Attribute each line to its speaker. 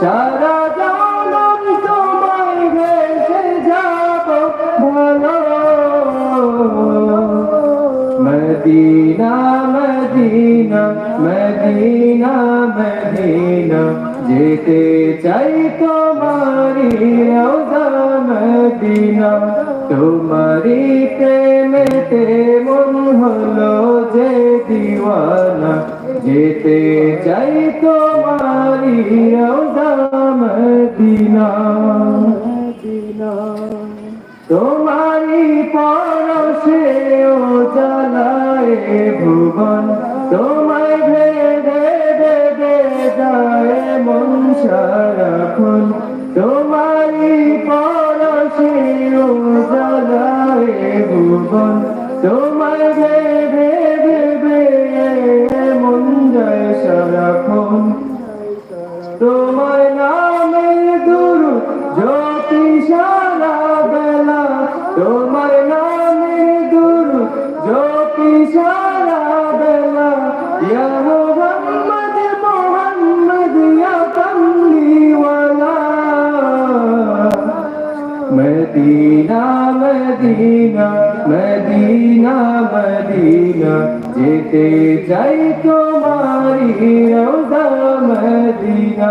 Speaker 1: সারা জনম তোমায় ভেসে যাব ভালো মদিনা যেতে চাই তোমারি রওজা মদিনা তোমারি যেতে চাই তোমারি মদিনা। তোমারি পরশে ও জালায় ভুবন, তোমায় ভেদে ভেদে যায় মন সারাক্ষণ। তোমারি পরশে ও জালায় ভুবন, তোমায় ভেদে তোমার নামের গুরু জ্যোতি সারা বেলা। ইয়া মোহাম্মদ মোহাম্মদ, ইয়া কমলিওয়ালা মদিনা মদিনা মদিনা মদিনা, যেতে চাই তোমারি রওজা মদিনা।